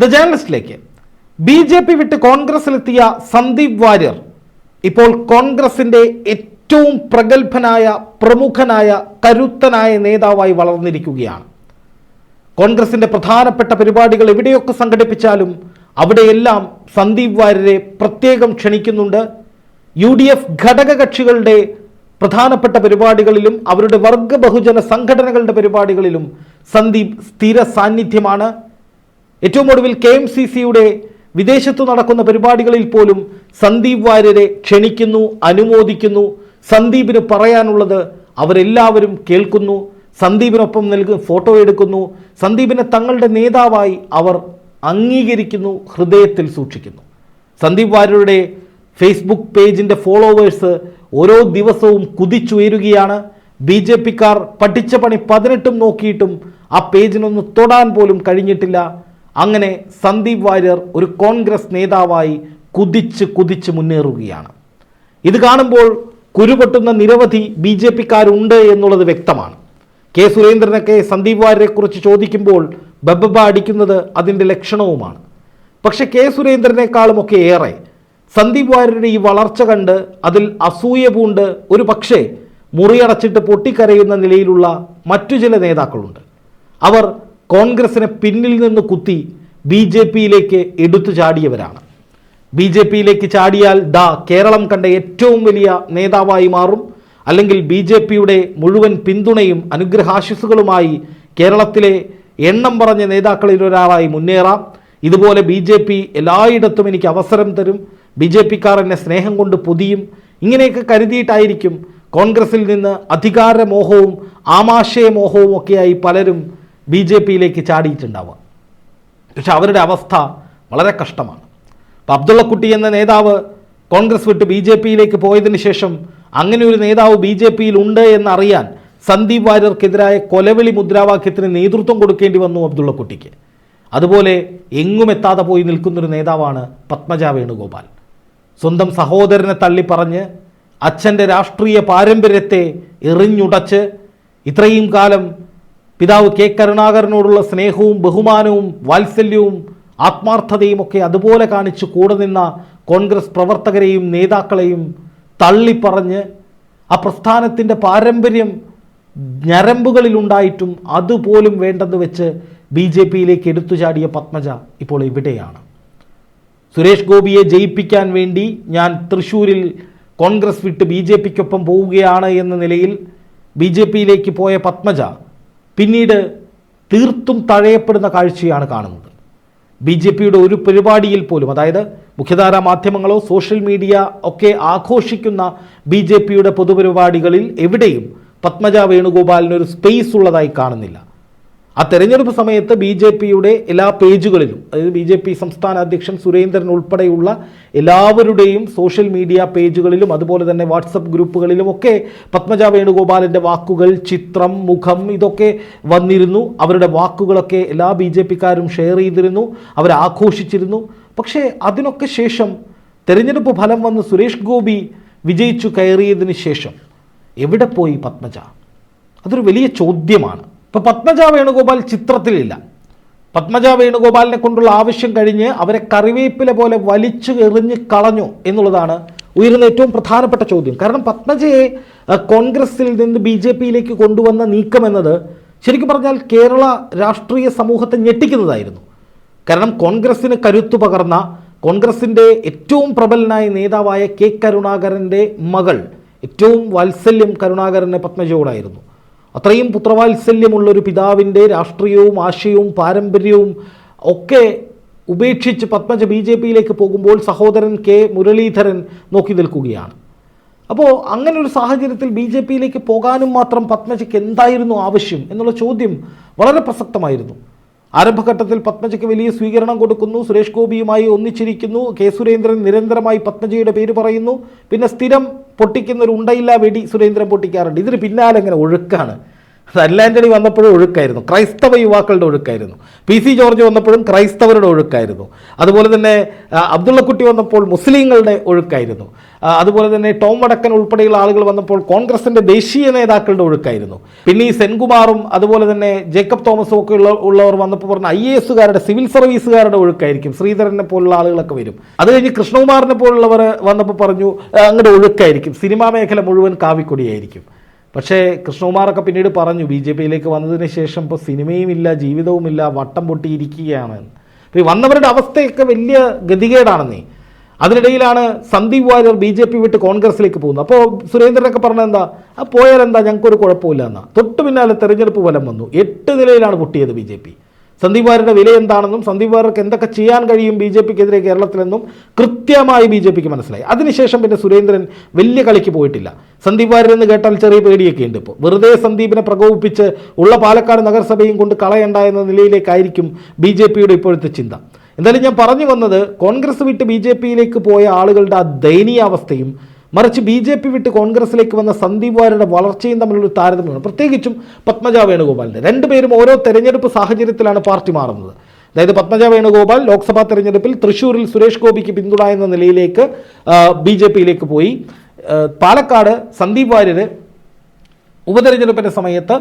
The ജേർണലിസ്റ്റിലേക്ക് B J P വിട്ട് കോൺഗ്രസിലെത്തിയ സന്ദീപ് വാര്യർ ഇപ്പോൾ കോൺഗ്രസിന്റെ ഏറ്റവും പ്രഗത്ഭനായ പ്രമുഖനായ കരുത്തനായ നേതാവായി വളർന്നിരിക്കുകയാണ്. കോൺഗ്രസിന്റെ പ്രധാനപ്പെട്ട പരിപാടികൾ എവിടെയൊക്കെ സംഘടിപ്പിച്ചാലും അവിടെയെല്ലാം സന്ദീപ് വാര്യരെ പ്രത്യേകം ക്ഷണിക്കുന്നുണ്ട്. യു ഡി എഫ് ഘടകകക്ഷികളുടെ പ്രധാനപ്പെട്ട പരിപാടികളിലും അവരുടെ വർഗ ബഹുജന സംഘടനകളുടെ പരിപാടികളിലും സന്ദീപ് സ്ഥിര സാന്നിധ്യമാണ്. ഏറ്റവും ഒടുവിൽ കെ എം സി സിയുടെ വിദേശത്തു നടക്കുന്ന പരിപാടികളിൽ പോലും സന്ദീപ് വാര്യരെ ക്ഷണിക്കുന്നു അനുമോദിക്കുന്നു. സന്ദീപിന് പറയാനുള്ളത് അവരെല്ലാവരും കേൾക്കുന്നു. സന്ദീപിനൊപ്പം നൽകുന്ന ഫോട്ടോ എടുക്കുന്നു. സന്ദീപിനെ തങ്ങളുടെ നേതാവായി അവർ അംഗീകരിക്കുന്നു ഹൃദയത്തിൽ സൂക്ഷിക്കുന്നു. സന്ദീപ് വാര്യരുടെ ഫേസ്ബുക്ക് പേജിന്റെ ഫോളോവേഴ്സ് ഓരോ ദിവസവും കുതിച്ചുയരുകയാണ്. ബി ജെ പിക്കാർ പഠിച്ച പണി പതിനെട്ടും നോക്കിയിട്ടും ആ പേജിനൊന്ന് തൊടാൻ പോലും കഴിഞ്ഞിട്ടില്ല. അങ്ങനെ സന്ദീപ് വാര്യർ ഒരു കോൺഗ്രസ് നേതാവായി കുതിച്ച് കുതിച്ച് മുന്നേറുകയാണ്. ഇത് കാണുമ്പോൾ കുരുപൊട്ടുന്ന നിരവധി ബി ജെ പിക്കാരുണ്ട് എന്നുള്ളത് വ്യക്തമാണ്. കെ സുരേന്ദ്രനൊക്കെ സന്ദീപ് വാര്യരെക്കുറിച്ച് ചോദിക്കുമ്പോൾ ബബബ അടിക്കുന്നത് അതിന്റെ ലക്ഷണവുമാണ്. പക്ഷെ കെ സുരേന്ദ്രനേക്കാളുമൊക്കെ ഏറെ സന്ദീപ് വാര്യരുടെ ഈ വളർച്ച കണ്ട് അതിൽ അസൂയ പൂണ്ട് ഒരു പക്ഷേ മുറിയടച്ചിട്ട് പൊട്ടിക്കരയുന്ന നിലയിലുള്ള മറ്റു ചില നേതാക്കളുണ്ട്. അവർ കോൺഗ്രസിനെ പിന്നിൽ നിന്ന് കുത്തി ബി ജെ പിയിലേക്ക് എടുത്തു ചാടിയവരാണ്. ബി ജെ പിയിലേക്ക് ചാടിയാൽ ദാ കേരളം കണ്ട ഏറ്റവും വലിയ നേതാവായി മാറും. അല്ലെങ്കിൽ ബി ജെ പിയുടെ മുഴുവൻ പിന്തുണയും അനുഗ്രഹാശിസുകളുമായി കേരളത്തിലെ എണ്ണം പറഞ്ഞ നേതാക്കളിൽ ഒരാളായി മുന്നേറാം. ഇതുപോലെ ബി ജെ പി എല്ലായിടത്തും എനിക്ക് അവസരം തരും. ബി ജെ പിക്കാർ എന്നെ സ്നേഹം കൊണ്ട് പൊതിയും. ഇങ്ങനെയൊക്കെ കരുതിയിട്ടായിരിക്കും കോൺഗ്രസിൽ നിന്ന് അധികാരമോഹവും ആമാശയമോഹവും ഒക്കെയായി പലരും ബി ജെ പിയിലേക്ക് ചാടിയിട്ടുണ്ടാവുക. പക്ഷെ അവരുടെ അവസ്ഥ വളരെ കഷ്ടമാണ്. അപ്പം അബ്ദുള്ളക്കുട്ടി എന്ന നേതാവ് കോൺഗ്രസ് വിട്ട് ബി ജെ പിയിലേക്ക് പോയതിന് ശേഷം അങ്ങനെ ഒരു നേതാവ് ബി ജെ പിയിൽ ഉണ്ട് എന്നറിയാൻ സന്ദീപ് വാര്യർക്കെതിരായ കൊലവിളി മുദ്രാവാക്യത്തിന് നേതൃത്വം കൊടുക്കേണ്ടി വന്നു അബ്ദുള്ളക്കുട്ടിക്ക്. അതുപോലെ എങ്ങും എത്താതെ പോയി നിൽക്കുന്നൊരു നേതാവാണ് പത്മജ വേണുഗോപാൽ. സ്വന്തം സഹോദരനെ തള്ളിപ്പറഞ്ഞ് അച്ഛന്റെ രാഷ്ട്രീയ പാരമ്പര്യത്തെ എറിഞ്ഞുടച്ച് ഇത്രയും കാലം പിതാവ് കെ കരുണാകരനോടുള്ള സ്നേഹവും ബഹുമാനവും വാത്സല്യവും ആത്മാർത്ഥതയും ഒക്കെ അതുപോലെ കാണിച്ച് കൂടെ നിന്ന കോൺഗ്രസ് പ്രവർത്തകരെയും നേതാക്കളെയും തള്ളിപ്പറഞ്ഞ് ആ പ്രസ്ഥാനത്തിന്റെ പാരമ്പര്യം ഞരമ്പുകളിലുണ്ടായിട്ടും അതുപോലും വേണ്ടെന്ന് വെച്ച് ബി ജെ പിയിലേക്ക് എടുത്തു ചാടിയ പത്മജ ഇപ്പോൾ ഇവിടെയാണ്. സുരേഷ് ഗോപിയെ ജയിപ്പിക്കാൻ വേണ്ടി ഞാൻ തൃശ്ശൂരിൽ കോൺഗ്രസ് വിട്ട് ബി ജെ പിക്കൊപ്പം പോവുകയാണ് എന്ന നിലയിൽ ബി ജെ പിയിലേക്ക് പോയ പത്മജ പിന്നീട് തീർത്തും തഴയപ്പെടുന്ന കാഴ്ചയാണ് കാണുന്നത്. ബി ജെ പിയുടെ ഒരു പരിപാടിയിൽ പോലും അതായത് മുഖ്യധാരാ മാധ്യമങ്ങളോ സോഷ്യൽ മീഡിയ ഒക്കെ ആഘോഷിക്കുന്ന ബി ജെ പിയുടെ പൊതുപരിപാടികളിൽ എവിടെയും പത്മജ വേണുഗോപാലിന് ഒരു സ്പേസ് ഉള്ളതായി കാണുന്നില്ല. ആ തെരഞ്ഞെടുപ്പ് സമയത്ത് ബി ജെ പിയുടെ എല്ലാ പേജുകളിലും അതായത് ബി ജെ പി സംസ്ഥാന അധ്യക്ഷൻ സുരേന്ദ്രൻ ഉൾപ്പെടെയുള്ള എല്ലാവരുടെയും സോഷ്യൽ മീഡിയ പേജുകളിലും അതുപോലെ തന്നെ വാട്സപ്പ് ഗ്രൂപ്പുകളിലും ഒക്കെ പത്മജ വേണുഗോപാലിന്റെ വാക്കുകൾ ചിത്രം മുഖം ഇതൊക്കെ വന്നിരുന്നു. അവരുടെ വാക്കുകളൊക്കെ എല്ലാ ബി ജെ പിക്കാരും ഷെയർ ചെയ്തിരുന്നു. അവരാഘോഷിച്ചിരുന്നു പക്ഷേ അതിനൊക്കെ ശേഷം തെരഞ്ഞെടുപ്പ് ഫലം വന്ന് സുരേഷ് ഗോപി വിജയിച്ചു കയറിയതിന് ശേഷം എവിടെ പോയി പത്മജ? അതൊരു വലിയ ചോദ്യമാണ്. ഇപ്പോൾ പത്മജ വേണുഗോപാൽ ചിത്രത്തിലില്ല. പത്മജ വേണുഗോപാലിനെ കൊണ്ടുള്ള ആവശ്യം കഴിഞ്ഞ് അവരെ കറിവേപ്പില പോലെ വലിച്ചു എറിഞ്ഞ് കളഞ്ഞു എന്നുള്ളതാണ് ഉയരുന്ന ഏറ്റവും പ്രധാനപ്പെട്ട ചോദ്യം. കാരണം പത്മജയെ കോൺഗ്രസിൽ നിന്ന് ബി ജെ പിയിലേക്ക് കൊണ്ടുവന്ന നീക്കം എന്നത് ശരിക്കും പറഞ്ഞാൽ കേരള രാഷ്ട്രീയ സമൂഹത്തെ ഞെട്ടിക്കുന്നതായിരുന്നു. കാരണം കോൺഗ്രസ്സിന് കരുത്തു പകർന്ന കോൺഗ്രസിന്റെ ഏറ്റവും പ്രബലനായ നേതാവായ കെ കരുണാകരന്റെ മകൾ ഏറ്റവും വാത്സല്യം കരുണാകരന് പത്മജയോടായിരുന്നു. അത്രയും പുത്രവാത്സല്യമുള്ളൊരു പിതാവിന്റെ രാഷ്ട്രീയവും ആശയവും പാരമ്പര്യവും ഒക്കെ ഉപേക്ഷിച്ച് പത്മജ ബി ജെ പിയിലേക്ക് പോകുമ്പോൾ സഹോദരൻ കെ മുരളീധരൻ നോക്കി നിൽക്കുകയാണ്. അപ്പോൾ അങ്ങനെ ഒരു സാഹചര്യത്തിൽ ബി ജെ പിയിലേക്ക് പോകാനും മാത്രം പത്മജയ്ക്ക് എന്തായിരുന്നു ആവശ്യം എന്നുള്ള ചോദ്യം വളരെ പ്രസക്തമായിരുന്നു. ആരംഭഘട്ടത്തിൽ പത്മജയ്ക്ക് വലിയ സ്വീകരണം കൊടുക്കുന്നു. സുരേഷ് ഗോപിയുമായി ഒന്നിച്ചിരിക്കുന്നു. കെ സുരേന്ദ്രൻ നിരന്തരമായി പത്മജയുടെ പേര് പറയുന്നു. പിന്നെ സ്ഥിരം പൊട്ടിക്കുന്ന ഒരു ഉണ്ടയില്ല വെടി സുരേന്ദ്രൻ പൊട്ടിക്കാറുണ്ട്. ഇതിന് പിന്നാലെങ്ങനെ ഒഴുക്കാണ്. അല്ല ആന്റണി വന്നപ്പോഴും ഒഴുക്കായിരുന്നു. ക്രൈസ്തവ യുവാക്കളുടെ ഒഴുക്കായിരുന്നു. പി സി ജോർജ് വന്നപ്പോഴും ക്രൈസ്തവരുടെ ഒഴുക്കായിരുന്നു. അതുപോലെ തന്നെ അബ്ദുള്ളക്കുട്ടി വന്നപ്പോൾ മുസ്ലിങ്ങളുടെ ഒഴുക്കായിരുന്നു. അതുപോലെ തന്നെ ടോം വടക്കൻ ഉൾപ്പെടെയുള്ള ആളുകൾ വന്നപ്പോൾ കോൺഗ്രസിന്റെ ദേശീയ നേതാക്കളുടെ ഒഴുക്കായിരുന്നു. പിന്നെ ഈ സെൻകുമാറും അതുപോലെ തന്നെ ജേക്കബ് തോമസും ഒക്കെ ഉള്ള ഉള്ളവർ വന്നപ്പോൾ പറഞ്ഞ ഐ എ എസുകാരുടെ സിവിൽ സർവീസുകാരുടെ ഒഴുക്കായിരിക്കും. ശ്രീധരനെ പോലുള്ള ആളുകളൊക്കെ വരും. അത് കഴിഞ്ഞ് കൃഷ്ണകുമാറിനെ പോലുള്ളവർ വന്നപ്പോൾ പറഞ്ഞു അങ്ങനെ ഒഴുക്കായിരിക്കും. സിനിമാ മേഖല മുഴുവൻ കാവിക്കൊടിയായിരിക്കും. പക്ഷേ കൃഷ്ണകുമാറൊക്കെ പിന്നീട് പറഞ്ഞു ബി ജെ പിയിലേക്ക് വന്നതിന് ശേഷം ഇപ്പോൾ സിനിമയുമില്ല ജീവിതവുമില്ല വട്ടം പൊട്ടിയിരിക്കുകയാണ്. അപ്പോൾ ഈ വന്നവരുടെ അവസ്ഥയൊക്കെ വലിയ ഗതികേടാണെന്നേ. അതിനിടയിലാണ് Sandeep Warrier B J P വിട്ട് കോൺഗ്രസിലേക്ക് പോകുന്നത്. അപ്പോൾ സുരേന്ദ്രനൊക്കെ പറഞ്ഞത് എന്താ ആ പോയാൽ എന്താ ഞങ്ങൾക്കൊരു കുഴപ്പമില്ല എന്നാ. തൊട്ട് പിന്നാലെ തെരഞ്ഞെടുപ്പ് ഫലം വന്നു. എട്ട് നിലയിലാണ് പൊട്ടിയത് ബി ജെ പി. സന്ദീപ് വാര്യരുടെ വില എന്താണെന്നും സന്ദീപ് വാര്യർക്ക് എന്തൊക്കെ ചെയ്യാൻ കഴിയും ബി ജെ പിക്കെതിരെ കേരളത്തിലെന്നും കൃത്യമായി ബി ജെ പിക്ക് മനസ്സിലായി. അതിനുശേഷം പിന്നെ സുരേന്ദ്രൻ വലിയ കളിക്ക് പോയിട്ടില്ല. സന്ദീപ് വാര്യർ എന്ന് കേട്ടാൽ ചെറിയ പേടിയൊക്കെ ഉണ്ട് ഇപ്പോൾ. വെറുതെ സന്ദീപിനെ പ്രകോപിപ്പിച്ച് ഉള്ള പാലക്കാട് നഗരസഭയും കൊണ്ട് കളയണ്ട എന്ന നിലയിലേക്കായിരിക്കും ബി ജെ പിയുടെ ഇപ്പോഴത്തെ ചിന്ത. എന്തായാലും ഞാൻ പറഞ്ഞു വന്നത് കോൺഗ്രസ് വിട്ട് ബി ജെ പിയിലേക്ക് പോയ ആളുകളുടെ ആ ദയനീയാവസ്ഥയും മറിച്ച് ബി ജെ പി വിട്ട് കോൺഗ്രസിലേക്ക് വന്ന സന്ദീപ് വാര്യയുടെ വളർച്ചയും തമ്മിലൊരു താരതമ്യമാണ്. പ്രത്യേകിച്ചും പത്മജ വേണുഗോപാലിന്റെ രണ്ടുപേരും ഓരോ തെരഞ്ഞെടുപ്പ് സാഹചര്യത്തിലാണ് പാർട്ടി മാറുന്നത്. അതായത് പത്മജ വേണുഗോപാൽ ലോക്സഭാ തെരഞ്ഞെടുപ്പിൽ തൃശ്ശൂരിൽ സുരേഷ് ഗോപിക്ക് പിന്തുണ എന്ന നിലയിലേക്ക് ബി ജെ പിയിലേക്ക് പോയി. പാലക്കാട് സന്ദീപ് വാര്യർ ഉപതെരഞ്ഞെടുപ്പിന്റെ സമയത്ത്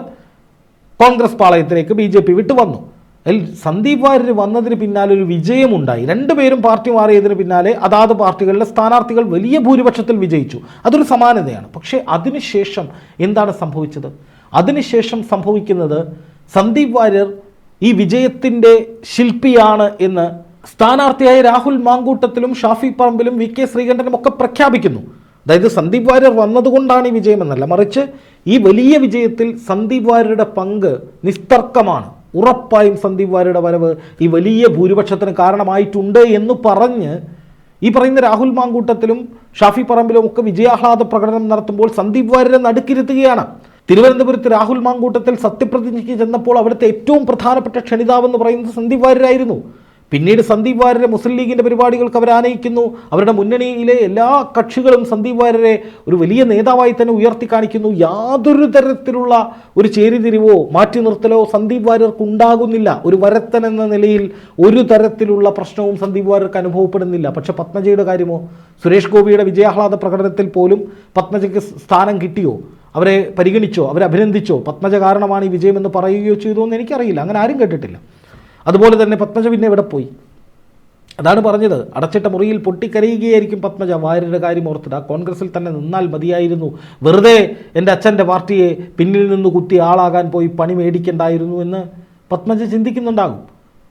കോൺഗ്രസ് പാളയത്തിലേക്ക് ബി ജെ പി വിട്ടുവന്നു അതിൽ സന്ദീപ് വാര്യർ വന്നതിന് പിന്നാലെ ഒരു വിജയമുണ്ടായി. രണ്ടുപേരും പാർട്ടി മാറിയതിന് പിന്നാലെ അതാത് പാർട്ടികളിലെ സ്ഥാനാർത്ഥികൾ വലിയ ഭൂരിപക്ഷത്തിൽ വിജയിച്ചു. അതൊരു സമാനതയാണ്. പക്ഷേ അതിനുശേഷം എന്താണ് സംഭവിച്ചത്? അതിനുശേഷം സംഭവിക്കുന്നത് സന്ദീപ് വാര്യർ ഈ വിജയത്തിന്റെ ശില്പിയാണ് എന്ന് സ്ഥാനാർത്ഥിയായ രാഹുൽ മാങ്കൂട്ടത്തിലും ഷാഫി പറമ്പിലും വി കെ ശ്രീകണ്ഠനും ഒക്കെ പ്രഖ്യാപിക്കുന്നു. അതായത് സന്ദീപ് വാര്യർ വന്നതുകൊണ്ടാണ് ഈ വിജയമെന്നല്ല മറിച്ച് ഈ വലിയ വിജയത്തിൽ സന്ദീപ് വാര്യരുടെ പങ്ക് നിസ്തർക്കമാണ്. ഉറപ്പായും സന്ദീപ് വാര്യയുടെ വരവ് ഈ വലിയ ഭൂരിപക്ഷത്തിന് കാരണമായിട്ടുണ്ട് എന്ന് പറഞ്ഞ് ഈ പറയുന്ന രാഹുൽ മാങ്കൂട്ടത്തിലും ഷാഫി പറമ്പിലും ഒക്കെ വിജയാഹ്ലാദ പ്രകടനം നടത്തുമ്പോൾ സന്ദീപ് വാര്യരെ നടുക്കിരുത്തുകയാണ്. തിരുവനന്തപുരത്ത് രാഹുൽ മാങ്കൂട്ടത്തിൽ സത്യപ്രതിജ്ഞയ്ക്ക് ചെന്നപ്പോൾ അവിടുത്തെ ഏറ്റവും പ്രധാനപ്പെട്ട ക്ഷണിതാവെന്ന് പറയുന്നത് സന്ദീപ് വാര്യരായിരുന്നു പിന്നീട് സന്ദീപ് വാര്യരെ മുസ്ലിം ലീഗിന്റെ പരിപാടികൾക്ക് അവർ ആനയിക്കുന്നു. അവരുടെ മുന്നണിയിലെ എല്ലാ കക്ഷികളും സന്ദീപ് വാര്യരെ ഒരു വലിയ നേതാവായി തന്നെ ഉയർത്തി കാണിക്കുന്നു. യാതൊരു തരത്തിലുള്ള ഒരു ചേരിതിരിവോ മാറ്റി നിർത്തലോ സന്ദീപ് വാര്യർക്ക് ഉണ്ടാകുന്നില്ല ഒരു വരത്തൻ എന്ന നിലയിൽ ഒരു തരത്തിലുള്ള പ്രശ്നവും സന്ദീപ് വാര്യർക്ക് അനുഭവപ്പെടുന്നില്ല. പക്ഷെ പത്മജയുടെ കാര്യമോ? സുരേഷ് ഗോപിയുടെ വിജയാഹ്ലാദ പ്രകടനത്തിൽ പോലും പത്മജയ്ക്ക് സ്ഥാനം കിട്ടിയോ? അവരെ പരിഗണിച്ചോ? അവരെ അഭിനന്ദിച്ചോ? പത്മജ കാരണമാണ് ഈ വിജയമെന്ന് പറയുകയോ ചെയ്തോ എന്ന് എനിക്കറിയില്ല. അങ്ങനെ ആരും കേട്ടിട്ടില്ല. അതുപോലെ തന്നെ പത്മജ പിന്നെ എവിടെ പോയി? അതാണ് പറഞ്ഞത്. അടച്ചിട്ട മുറിയിൽ പൊട്ടിക്കരയുകയായിരിക്കും പത്മജ. വാര്യരുടെ കാര്യം ഓർത്തിട്ട് ആ കോൺഗ്രസിൽ തന്നെ നിന്നാൽ മതിയായിരുന്നു. വെറുതെ എന്റെ അച്ഛന്റെ പാർട്ടിയെ പിന്നിൽ നിന്ന് കുത്തി ആളാകാൻ പോയി പണി മേടിക്കേണ്ടായിരുന്നു എന്ന് പത്മജ ചിന്തിക്കുന്നുണ്ടാകും.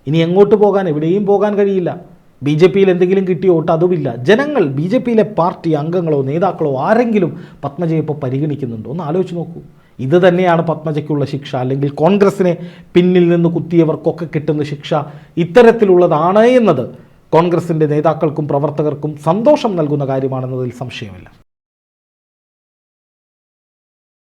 ഇനി എങ്ങോട്ട് പോകാൻ? എവിടെയും പോകാൻ കഴിയില്ല. ബി ജെ പിയിൽ എന്തെങ്കിലും കിട്ടിയോ? ഒട്ട് അതുമില്ല. ജനങ്ങൾ ബി ജെ പിയിലെ പാർട്ടി അംഗങ്ങളോ നേതാക്കളോ ആരെങ്കിലും പത്മജയെ ഇപ്പോൾ പരിഗണിക്കുന്നുണ്ടോ? ഒന്ന് ആലോചിച്ച് നോക്കൂ. ഇത് തന്നെയാണ് പത്മജയ്ക്കുള്ള ശിക്ഷ. അല്ലെങ്കിൽ കോൺഗ്രസിനെ പിന്നിൽ നിന്ന് കുത്തിയവർക്കൊക്കെ കിട്ടുന്ന ശിക്ഷ ഇത്തരത്തിലുള്ളതാണ് എന്നത് കോൺഗ്രസിന്റെ നേതാക്കൾക്കും പ്രവർത്തകർക്കും സന്തോഷം നൽകുന്ന കാര്യമാണെന്നതിൽ സംശയമില്ല.